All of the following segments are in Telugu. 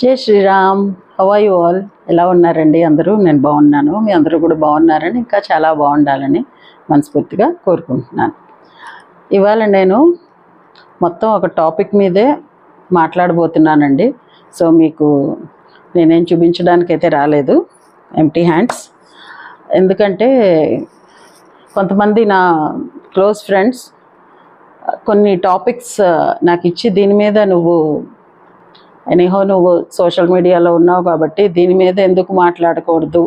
జై శ్రీరామ్. హవాయు ఆల్ ఎలా ఉన్నారండి? అందరూ? నేను బాగున్నాను. మీ అందరూ కూడా బాగున్నారని ఇంకా చాలా బాగుండాలని మనస్ఫూర్తిగా కోరుకుంటున్నాను. ఇవాళ నేను మొత్తం ఒక టాపిక్ మీదే మాట్లాడబోతున్నానండి. సో మీకు నేనేం చూపించడానికి అయితే రాలేదు. ఎంటీ హ్యాండ్స్ ఎందుకంటే కొంతమంది నా క్లోజ్ ఫ్రెండ్స్ కొన్ని టాపిక్స్ నాకు ఇచ్చి దీని మీద నువ్వు ఎనీహో నువ్వు సోషల్ మీడియాలో ఉన్నావు కాబట్టి దీని మీద ఎందుకు మాట్లాడకూడదు?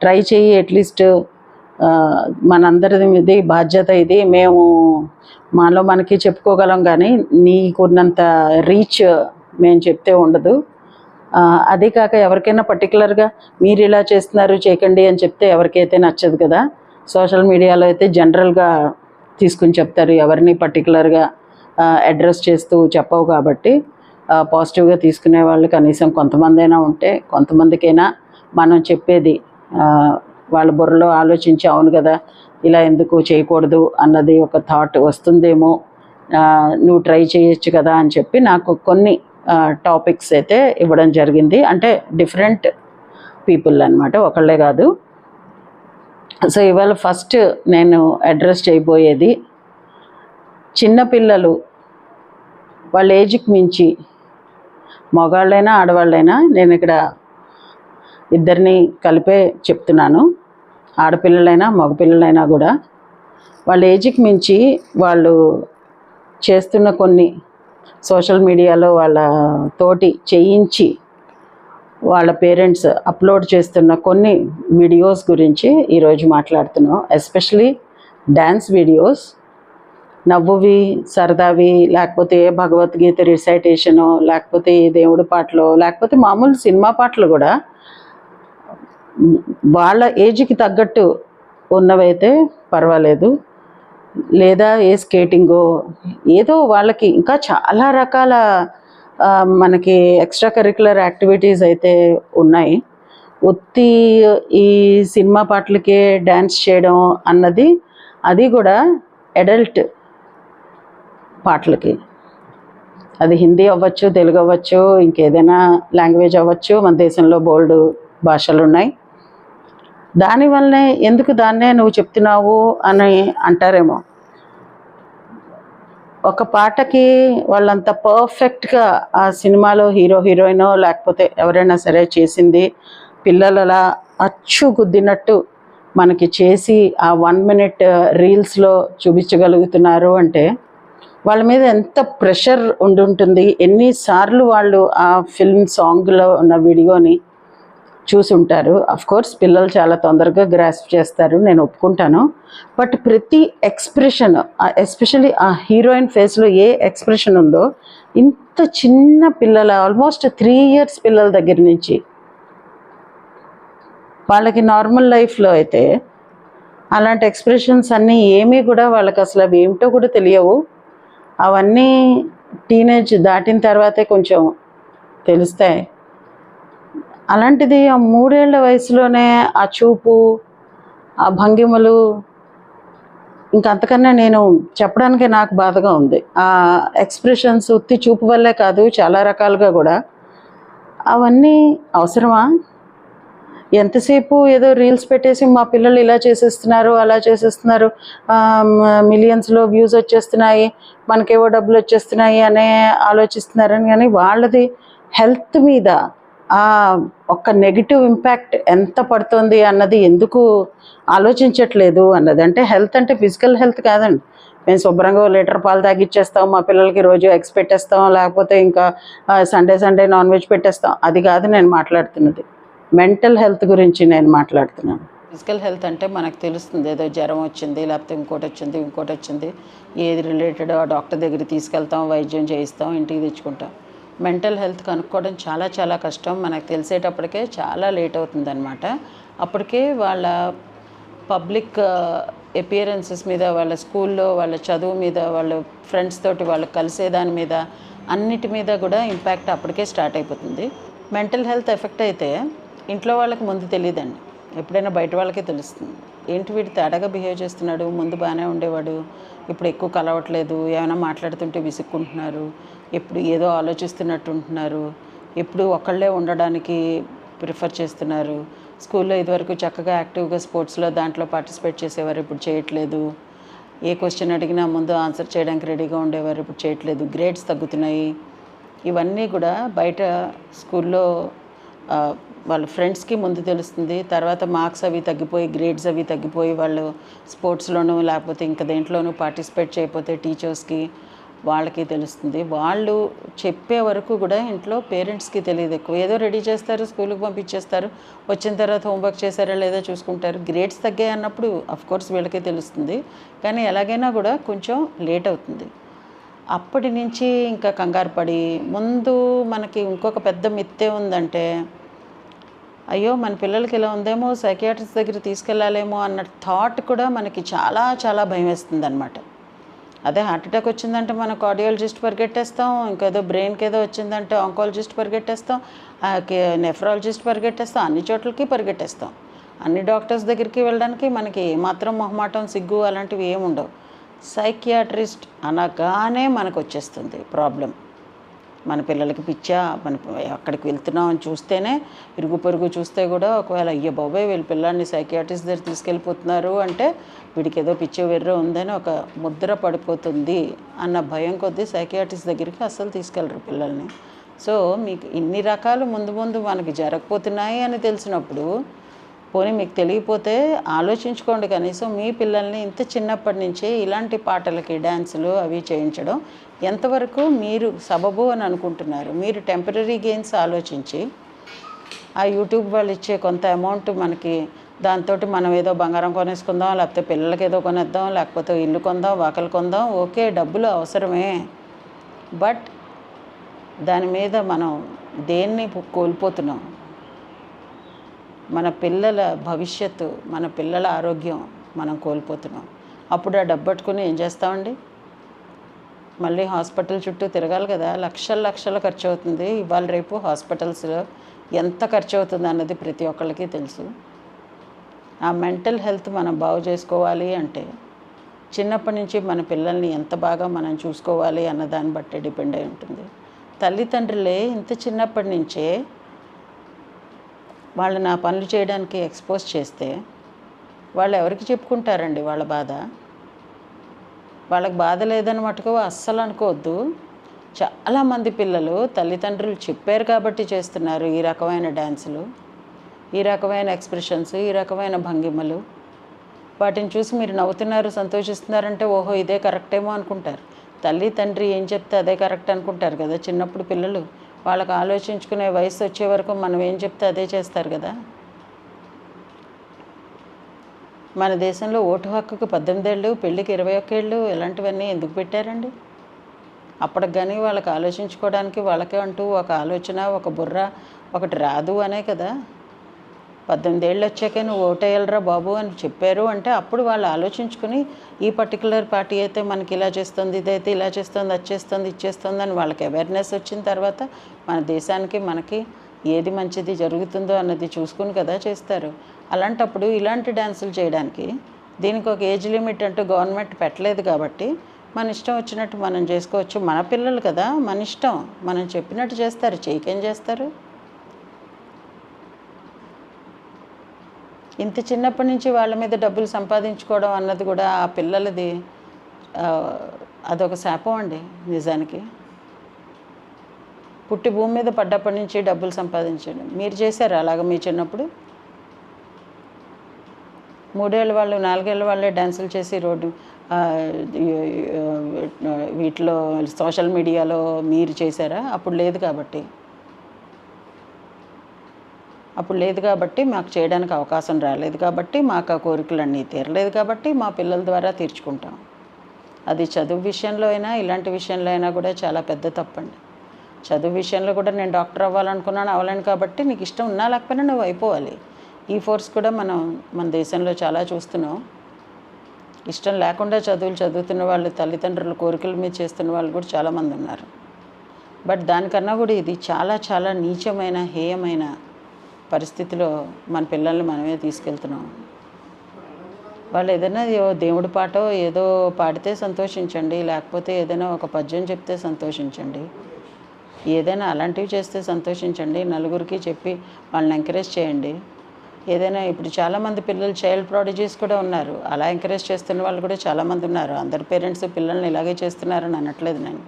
ట్రై చెయ్యి అట్లీస్ట్ మనందరిది ఇది బాధ్యత ఇది. మేము మాలో మనకి చెప్పుకోగలం కానీ నీకున్నంత రీచ్ మేము చెప్తే ఉండదు. అదే కాక ఎవరికైనా పర్టికులర్గా మీరు ఇలా చేస్తున్నారు చేయకండి అని చెప్తే ఎవరికైతే నచ్చదు కదా సోషల్ మీడియాలో అయితే జనరల్గా తీసుకుని చెప్తారు. ఎవరిని పర్టికులర్గా అడ్రస్ చేస్తూ చెప్పవు కాబట్టి పాజిటివ్గా తీసుకునే వాళ్ళు కనీసం కొంతమంది అయినా ఉంటే కొంతమందికైనా మనం చెప్పేది వాళ్ళ బుర్రలో ఆలోచించి అవును కదా ఇలా ఎందుకు చేయకూడదు అన్నది ఒక థాట్ వస్తుందేమో నువ్వు ట్రై చేయొచ్చు కదా అని చెప్పి నాకు కొన్ని టాపిక్స్ అయితే ఇవ్వడం జరిగింది. అంటే డిఫరెంట్ పీపుల్ అనమాట ఒకళ్ళే కాదు. సో ఇవాళ ఫస్ట్ నేను అడ్రస్ చేయబోయేది చిన్నపిల్లలు వాళ్ళ ఏజ్కి మించి మగవాళ్ళైనా ఆడవాళ్ళైనా నేను ఇక్కడ ఇద్దరిని కలిపే చెప్తున్నాను. ఆడపిల్లలైనా మగపిల్లలైనా కూడా. వాళ్ళ ఏజ్కి మించి వాళ్ళు చేస్తున్న కొన్ని సోషల్ మీడియాలో వాళ్ళ తోటి చేయించి వాళ్ళ పేరెంట్స్ అప్లోడ్ చేస్తున్న కొన్ని వీడియోస్ గురించి ఈరోజు మాట్లాడుతున్నాం. Especially dance videos. నవ్వువి సరదావి లేకపోతే భగవద్గీత రిసైటేషను లేకపోతే దేవుడు దేవుడి పాటలు లేకపోతే మామూలు సినిమా పాటలు కూడా వాళ్ళ ఏజ్కి తగ్గట్టు ఉన్నవైతే పర్వాలేదు. లేదా ఏ స్కేటింగో ఏదో వాళ్ళకి ఇంకా చాలా రకాల మనకి ఎక్స్ట్రా కరిక్యులర్ యాక్టివిటీస్ అయితే ఉన్నాయి. ఉత్తి ఈ సినిమా పాటలకే డ్యాన్స్ చేయడం అన్నది అది కూడా అడల్ట్ పాటలకి. అది హిందీ అవ్వచ్చు తెలుగు అవ్వచ్చు ఇంకేదైనా లాంగ్వేజ్ అవ్వచ్చు మన దేశంలో బోల్డ్ భాషలు ఉన్నాయి దానివల్లనే ఎందుకు దాన్నే నువ్వు చెప్తున్నావు అని అంటారేమో. ఒక పాటకి వాళ్ళంత పర్ఫెక్ట్గా ఆ సినిమాలో హీరో హీరోయినో లేకపోతే ఎవరైనా సరే చేసింది పిల్లలలా అచ్చు గుద్దినట్టు మనకి చేసి ఆ వన్ మినిట్ రీల్స్లో చూపించగలుగుతున్నారు అంటే వాళ్ళ మీద ఎంత ప్రెషర్ ఉండుంటుంది. ఎన్నిసార్లు వాళ్ళు ఆ ఫిల్మ్ సాంగ్లో ఉన్న వీడియోని చూసి ఉంటారు అఫ్ కోర్స్ పిల్లలు చాలా తొందరగా గ్రాస్ప్ చేస్తారు. నేను ఒప్పుకుంటాను. బట్ ప్రతి ఎక్స్ప్రెషన్ ఎస్పెషలీ ఆ హీరోయిన్ ఫేస్లో ఏ ఎక్స్ప్రెషన్ ఉందో ఇంత చిన్న పిల్లల ఆల్మోస్ట్ త్రీ ఇయర్స్ పిల్లల దగ్గర నుంచి వాళ్ళకి నార్మల్ లైఫ్లో అయితే అలాంటి ఎక్స్ప్రెషన్స్ అన్నీ ఏమీ కూడా వాళ్ళకి అసలు అవి ఏమిటో కూడా తెలియవు. అవన్నీ టీనేజ్ దాటిన తర్వాతే కొంచెం తెలుస్తాయి. అలాంటిది ఆ మూడేళ్ళ వయసులోనే ఆ చూపు ఆ భంగిమలు ఇంకంతకన్నా నేను చెప్పడానికే నాకు బాధగా ఉంది. ఆ ఎక్స్ప్రెషన్స్ ఉత్తి చూపు వల్లే కాదు చాలా రకాలుగా కూడా. అవన్నీ అవసరమా? ఎంతసేపు ఏదో రీల్స్ పెట్టేసి మా పిల్లలు ఇలా చేసేస్తున్నారు అలా చేసేస్తున్నారు మిలియన్స్లో వ్యూస్ వచ్చేస్తున్నాయి మనకేవో డబ్బులు వచ్చేస్తున్నాయి అనే ఆలోచిస్తున్నారని కానీ వాళ్ళది హెల్త్ మీద ఒక ఒక్క నెగిటివ్ ఇంపాక్ట్ ఎంత పడుతుంది అన్నది ఎందుకు ఆలోచించట్లేదు అన్నది. అంటే హెల్త్ అంటే ఫిజికల్ హెల్త్ కాదండి. మేము శుభ్రంగా లీటర్ పాలు తాగిచ్చేస్తాం మా పిల్లలకి రోజు ఎగ్స్ పెట్టేస్తాం లేకపోతే ఇంకా సండే సండే నాన్ వెజ్ పెట్టేస్తాం. అది కాదు నేను మాట్లాడుతున్నది. మెంటల్ హెల్త్ గురించి నేను మాట్లాడుతున్నాను. ఫిజికల్ హెల్త్ అంటే మనకు తెలుస్తుంది ఏదో జ్వరం వచ్చింది లేకపోతే ఇంకోటి వచ్చింది ఇంకోటి వచ్చింది ఏది రిలేటెడ్ ఆ డాక్టర్ దగ్గరికి తీసుకెళ్తాం వైద్యం చేయిస్తాం ఇంటికి తెచ్చుకుంటాం. మెంటల్ హెల్త్ కనుక్కోవడం చాలా చాలా కష్టం. మనకు తెలిసేటప్పటికే చాలా లేట్ అవుతుందన్నమాట. అప్పటికే వాళ్ళ పబ్లిక్ అపియరెన్సెస్ మీద వాళ్ళ స్కూల్లో వాళ్ళ చదువు మీద వాళ్ళ ఫ్రెండ్స్ తోటి వాళ్ళు కలిసే దాని మీద అన్నిటి మీద కూడా ఇంపాక్ట్ అప్పటికే స్టార్ట్ అయిపోతుంది. మెంటల్ హెల్త్ ఎఫెక్ట్ అయితే ఇంట్లో వాళ్ళకి ముందు తెలియదండి ఎప్పుడైనా బయట వాళ్ళకే తెలుస్తుంది. ఏంటి వీడు తేడాగా బిహేవ్ చేస్తున్నాడు? ముందు బాగానే ఉండేవాడు. ఇప్పుడు ఎక్కువ కలవట్లేదు. ఏమైనా మాట్లాడుతుంటే విసుక్కుంటున్నారు. ఎప్పుడు ఏదో ఆలోచిస్తున్నట్టు ఉంటున్నారు ఎప్పుడు ఒకళ్ళే ఉండడానికి ప్రిఫర్ చేస్తున్నారు. స్కూల్లో ఇదివరకు చక్కగా యాక్టివ్గా స్పోర్ట్స్లో దాంట్లో పార్టిసిపేట్ చేసేవారు. ఇప్పుడు చేయట్లేదు. ఏ క్వశ్చన్ అడిగినా ముందు ఆన్సర్ చేయడానికి రెడీగా ఉండేవారు. ఇప్పుడు చేయట్లేదు. గ్రేడ్స్ తగ్గుతున్నాయి. ఇవన్నీ కూడా బయట స్కూల్లో వాళ్ళ ఫ్రెండ్స్కి ముందు తెలుస్తుంది. తర్వాత మార్క్స్ అవి తగ్గిపోయి గ్రేడ్స్ అవి తగ్గిపోయి వాళ్ళు స్పోర్ట్స్లోనూ లేకపోతే ఇంకా దేంట్లోనూ పార్టిసిపేట్ చేయకపోతే టీచర్స్కి వాళ్ళకి తెలుస్తుంది. వాళ్ళు చెప్పే వరకు కూడా ఇంట్లో పేరెంట్స్కి తెలియదు ఎక్కువ. ఏదో రెడీ చేస్తారు స్కూల్కి పంపించేస్తారు వచ్చిన తర్వాత హోంవర్క్ చేశారా లేదా చూసుకుంటారు. గ్రేడ్స్ తగ్గాయి అన్నప్పుడు కోర్స్ వీళ్ళకే తెలుస్తుంది. కానీ ఎలాగైనా కూడా కొంచెం లేట్ అవుతుంది. అప్పటి నుంచి ఇంకా కంగారు పడి ముందు మనకి ఇంకొక పెద్ద మిత్తే ఉందంటే అయ్యో మన పిల్లలకి ఇలా ఉందేమో సైకియాట్రిస్ట్ దగ్గర తీసుకెళ్ళాలేమో అన్న థాట్ కూడా మనకి చాలా చాలా భయం వేస్తుంది అనమాట అదే హార్ట్ అటాక్ వచ్చిందంటే మనం కార్డియాలజిస్ట్ పరిగెట్టేస్తాం ఇంకేదో బ్రెయిన్కి ఏదో వచ్చిందంటే ఆంకాలజిస్ట్ పరిగెట్టేస్తాం నెఫ్రాలజిస్ట్ పరిగెట్టేస్తాం అన్ని చోట్లకి పరిగెట్టేస్తాం. అన్ని డాక్టర్స్ దగ్గరికి వెళ్ళడానికి మనకి మాత్రం మొహమాటం సిగ్గు అలాంటివి ఏమి ఉండవు సైకియాట్రిస్ట్ అనగానే మనకు వచ్చేస్తుంది ప్రాబ్లం మన పిల్లలకి పిచ్చా మన అక్కడికి వెళ్తున్నాం అని చూస్తేనే ఇరుగు పొరుగు చూస్తే కూడా ఒకవేళ అయ్యో బాబాయ్ వీళ్ళ పిల్లల్ని సైకియాట్రిస్ట్ దగ్గర తీసుకెళ్ళిపోతున్నారు అంటే వీడికి ఏదో పిచ్చో వెర్రో ఉందని ఒక ముద్ర పడిపోతుంది అన్న భయం కొద్దీ సైకియాట్రిస్ట్ దగ్గరికి అస్సలు తీసుకెళ్ళరు పిల్లల్ని. సో మీకు ఇన్ని రకాలు ముందు ముందు మనకి జరగపోతున్నాయి అని తెలిసినప్పుడు పోనీ మీకు తెలియపోతే ఆలోచించుకోండి కనీసం మీ పిల్లల్ని ఇంత చిన్నప్పటి నుంచే ఇలాంటి పాటలకి డ్యాన్సులు అవి చేయించడం ఎంతవరకు మీరు సబబు అని అనుకుంటున్నారు? మీరు టెంపరీ గెయిన్స్ ఆలోచించి ఆ యూట్యూబ్ వాళ్ళు ఇచ్చే కొంత అమౌంట్ మనకి దాంతో మనం ఏదో బంగారం కొనేసుకుందాం లేకపోతే పిల్లలకి ఏదో కొనేద్దాం లేకపోతే ఇల్లు కొందాం వాకలు కొందాం ఓకే డబ్బులు అవసరమే. బట్ దాని మీద మనం దేన్ని కోల్పోతున్నాం? మన పిల్లల భవిష్యత్తు మన పిల్లల ఆరోగ్యం మనం కోల్పోతున్నాం. అప్పుడు ఆ డబ్బు పట్టుకుని ఏం చేస్తామండి? మళ్ళీ హాస్పిటల్ చుట్టూ తిరగాలి కదా లక్షల లక్షలు ఖర్చు అవుతుంది ఇవాళ రేపు హాస్పిటల్స్లో ఎంత ఖర్చు అవుతుంది అన్నది ప్రతి ఒక్కళ్ళకి తెలుసు. ఆ మెంటల్ హెల్త్ మనం బాగు చేసుకోవాలి అంటే చిన్నప్పటి నుంచి మన పిల్లల్ని ఎంత బాగా మనం చూసుకోవాలి అన్న దాన్ని బట్టి డిపెండ్ అయి ఉంటుంది. తల్లిదండ్రులే ఇంత చిన్నప్పటి నుంచే వాళ్ళని ఆ పనులు చేయడానికి ఎక్స్పోజ్ చేస్తే వాళ్ళు ఎవరికి చెప్పుకుంటారండి వాళ్ళ బాధ? వాళ్ళకి బాధ లేదని మటుకు అస్సలు అనుకోవద్దు. చాలామంది పిల్లలు తల్లిదండ్రులు చెప్పారు కాబట్టి చేస్తున్నారు ఈ రకమైన డ్యాన్సులు ఈ రకమైన ఎక్స్ప్రెషన్స్ ఈ రకమైన భంగిమలు. వాటిని చూసి మీరు నవ్వుతున్నారు సంతోషిస్తున్నారంటే ఓహో ఇదే కరెక్టేమో అనుకుంటారు. తల్లి తండ్రి ఏం చెప్తే అదే కరెక్ట్ అనుకుంటారు కదా చిన్నప్పుడు పిల్లలు. వాళ్ళకి ఆలోచించుకునే వయసు వచ్చే వరకు మనం ఏం చెప్తే అదే చేస్తారు కదా. మన దేశంలో ఓటు హక్కుకు పద్దెనిమిదేళ్ళు పెళ్ళికి ఇరవై ఒక్కేళ్ళు ఇలాంటివన్నీ ఎందుకు పెట్టారండి? అప్పటికి కానీ వాళ్ళకి ఆలోచించుకోవడానికి వాళ్ళకే అంటూ ఒక ఆలోచన ఒక బుర్ర ఒకటి రాదు అనే కదా. పద్దెనిమిది ఏళ్ళు వచ్చాకే నువ్వు ఓటేయాలరా బాబు అని చెప్పారు అంటే అప్పుడు వాళ్ళు ఆలోచించుకుని ఈ పర్టికులర్ పార్టీ అయితే మనకి ఇలా చేస్తుంది ఇదైతే ఇలా చేస్తుంది అది చేస్తుంది అని వాళ్ళకి అవేర్నెస్ వచ్చిన తర్వాత మన దేశానికి మనకి ఏది మంచిది జరుగుతుందో అన్నది చూసుకుని కదా చేస్తారు. అలాంటప్పుడు ఇలాంటి డ్యాన్సులు చేయడానికి దీనికి ఒక ఏజ్ లిమిట్ అంటూ గవర్నమెంట్ పెట్టలేదు కాబట్టి మన ఇష్టం వచ్చినట్టు మనం చేసుకోవచ్చు. మన పిల్లలు కదా మన ఇష్టం. మనం చెప్పినట్టు చేస్తారు. చేయకేం చేస్తారు? ఇంత చిన్నప్పటి నుంచి వాళ్ళ మీద డబ్బులు సంపాదించుకోవడం అన్నది కూడా ఆ పిల్లలది అదొక శాపం అండి నిజానికి. పుట్టి భూమి మీద పడ్డప్పటి నుంచి డబ్బులు సంపాదించండి. మీరు చేశారా అలాగ మీ చిన్నప్పుడు? మూడేళ్ళ వాళ్ళు నాలుగేళ్ళ వాళ్ళే డ్యాన్సులు చేసి రోడ్డు వీటిలో సోషల్ మీడియాలో మీరు చేశారా? అప్పుడు లేదు కాబట్టి. అప్పుడు లేదు కాబట్టి మాకు చేయడానికి అవకాశం రాలేదు కాబట్టి మాకు ఆ కోరికలన్నీ తీరలేదు కాబట్టి మా పిల్లల ద్వారా తీర్చుకుంటాం. అది చదువు విషయంలో అయినా ఇలాంటి విషయంలో అయినా కూడా చాలా పెద్ద తప్పండి. చదువు విషయంలో కూడా నేను డాక్టర్ అవ్వాలనుకున్నాను అవ్వలేను కాబట్టి నీకు ఇష్టం ఉన్నా లేకపోయినా నువ్వు అయిపోవాలి. ఈ ఫోర్స్ కూడా మనం మన దేశంలో చాలా చూస్తున్నాం. ఇష్టం లేకుండా చదువులు చదువుతున్న వాళ్ళు తల్లిదండ్రుల కోరికల మీద చేస్తున్న వాళ్ళు కూడా చాలామంది ఉన్నారు. బట్ దానికన్నా కూడా ఇది చాలా చాలా నీచమైన హేయమైన పరిస్థితిలో మన పిల్లల్ని మనమే తీసుకెళ్తున్నాం. వాళ్ళు ఏదైనా దేవుడి పాటో ఏదో పాడితే సంతోషించండి లేకపోతే ఏదైనా ఒక పద్యం చెప్తే సంతోషించండి ఏదైనా అలాంటివి చేస్తే సంతోషించండి నలుగురికి చెప్పి వాళ్ళని ఎంకరేజ్ చేయండి. ఏదైనా ఇప్పుడు చాలామంది పిల్లలు చైల్డ్ ప్రాడిజీస్ కూడా ఉన్నారు. అలా ఎంకరేజ్ చేస్తున్న వాళ్ళు కూడా చాలామంది ఉన్నారు. అందరి పేరెంట్స్ పిల్లల్ని ఇలాగే చేస్తున్నారని అనట్లేదు నేను.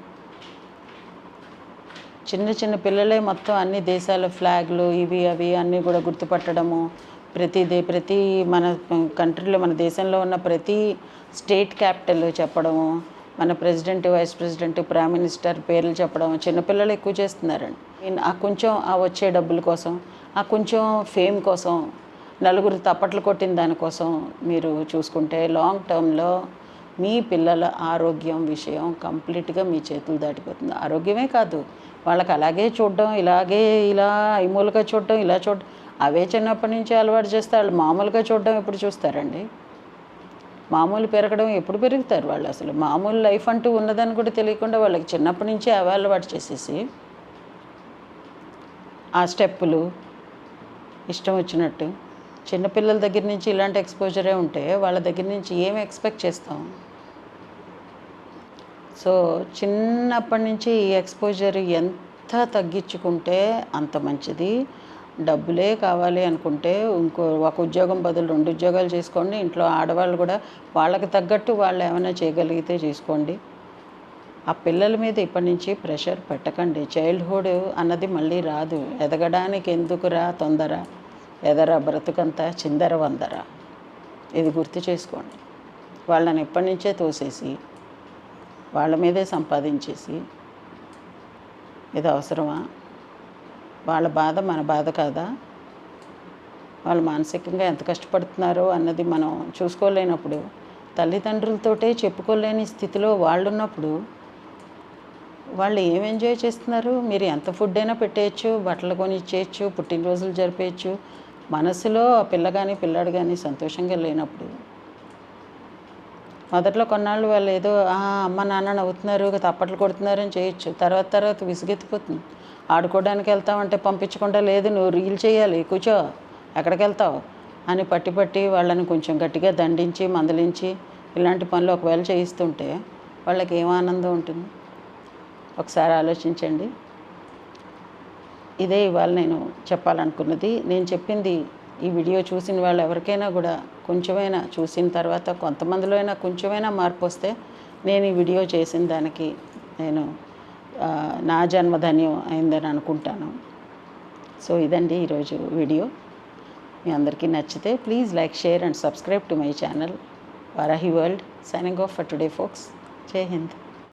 చిన్న చిన్న పిల్లలే మొత్తం అన్ని దేశాల ఫ్లాగ్లు ఇవి అవి అన్నీ కూడా గుర్తుపట్టడము. ప్రతి దే ప్రతి మన కంట్రీలో మన దేశంలో ఉన్న ప్రతి స్టేట్ క్యాపిటల్ చెప్పడము. మన president vice president prime minister పేర్లు చెప్పడం చిన్నపిల్లలు ఎక్కువ చేస్తున్నారండి. ఆ కొంచెం ఆ వచ్చే డబ్బుల కోసం ఆ కొంచెం ఫేమ్ కోసం నలుగురు తప్పట్లు కొట్టిన దానికోసం మీరు చూసుకుంటే లాంగ్ టర్మ్లో మీ పిల్లల ఆరోగ్యం విషయం కంప్లీట్గా మీ చేతులు దాటిపోతుంది. ఆరోగ్యమే కాదు వాళ్ళకి అలాగే చూడడం ఇలాగే ఇలా ఐమూలుగా చూడడం ఇలా చూడడం అవే చిన్నప్పటి నుంచి అలవాటు చేస్తే వాళ్ళు మామూలుగా చూడడం ఎప్పుడు చూస్తారండి? మామూలు పెరగడం ఎప్పుడు పెరుగుతారు వాళ్ళు అసలు? మామూలు లైఫ్ అంటూ ఉన్నదని కూడా తెలియకుండా వాళ్ళకి చిన్నప్పటి నుంచి అవే అలవాటు చేసేసి ఆ స్టెప్పులు ఇష్టం వచ్చినట్టు చిన్నపిల్లల దగ్గర నుంచి ఇలాంటి ఎక్స్పోజరే ఉంటే వాళ్ళ దగ్గర నుంచి ఏం ఎక్స్పెక్ట్ చేస్తాం? సో చిన్నప్పటి నుంచి ఈ ఎక్స్పోజర్ ఎంత తగ్గించుకుంటే అంత మంచిది. డబ్బులే కావాలి అనుకుంటే ఇంకో ఒక ఉద్యోగం బదులు రెండు ఉద్యోగాలు చేసుకోండి. ఇంట్లో ఆడవాళ్ళు కూడా వాళ్ళకి తగ్గట్టు వాళ్ళు ఏమైనా చేయగలిగితే చేసుకోండి. ఆ పిల్లల మీద ఇప్పటి నుంచి ప్రెషర్ పెట్టకండి. చైల్డ్హుడ్ అన్నది మళ్ళీ రాదు. ఎదగడానికి ఎందుకురా? తొందర. ఎదర బ్రతుకంతా చిందర వందర. ఇది గుర్తు చేసుకోండి. వాళ్ళని ఎప్పటి నుంచే తోసేసి వాళ్ళ మీదే సంపాదించేసి ఇది అవసరమా? వాళ్ళ బాధ మన బాధ కాదా? వాళ్ళు మానసికంగా ఎంత కష్టపడుతున్నారో అన్నది మనం చూసుకోలేనప్పుడు తల్లిదండ్రులతోటే చెప్పుకోలేని స్థితిలో వాళ్ళు ఉన్నప్పుడు వాళ్ళు ఏం ఎంజాయ్ చేస్తున్నారు? మీరు ఎంత ఫుడ్ అయినా పెట్టేయచ్చు బట్టలు కొని ఇచ్చేయచ్చు పుట్టినరోజులు జరిపేయచ్చు మనసులో పిల్ల కానీ పిల్లాడు కానీ సంతోషంగా లేనప్పుడు మొదట్లో కొన్నాళ్ళు వాళ్ళు ఏదో అమ్మ నాన్న నవ్వుతున్నారు తప్పట్లు కొడుతున్నారని చేయొచ్చు. తర్వాత తర్వాత విసుగెత్తిపోతుంది. ఆడుకోవడానికి వెళ్తామంటే పంపించకుండా లేదు నువ్వు రీల్ చేయాలి కూర్చో ఎక్కడికి వెళ్తావు అని పట్టి పట్టి వాళ్ళని కొంచెం గట్టిగా దండించి మందలించి ఇలాంటి పనులు ఒకవేళ చేయిస్తుంటే వాళ్ళకి ఏం ఆనందం ఉంటుంది? ఒకసారి ఆలోచించండి. ఇదే ఇవాళ నేను చెప్పాలనుకున్నది. నేను చెప్పింది ఈ వీడియో చూసిన వాళ్ళు ఎవరికైనా కూడా కొంచెమైనా చూసిన తర్వాత కొంతమందిలో అయినా కొంచెమైనా మార్పు వస్తే నేను ఈ వీడియో చేసిన దానికి నేను నా జన్మధన్యం అయిందని అనుకుంటాను. సో ఇదండి ఈరోజు వీడియో. మీ అందరికీ నచ్చితే please like share and subscribe to my channel Varahi world signing off for today folks. జై హింద్.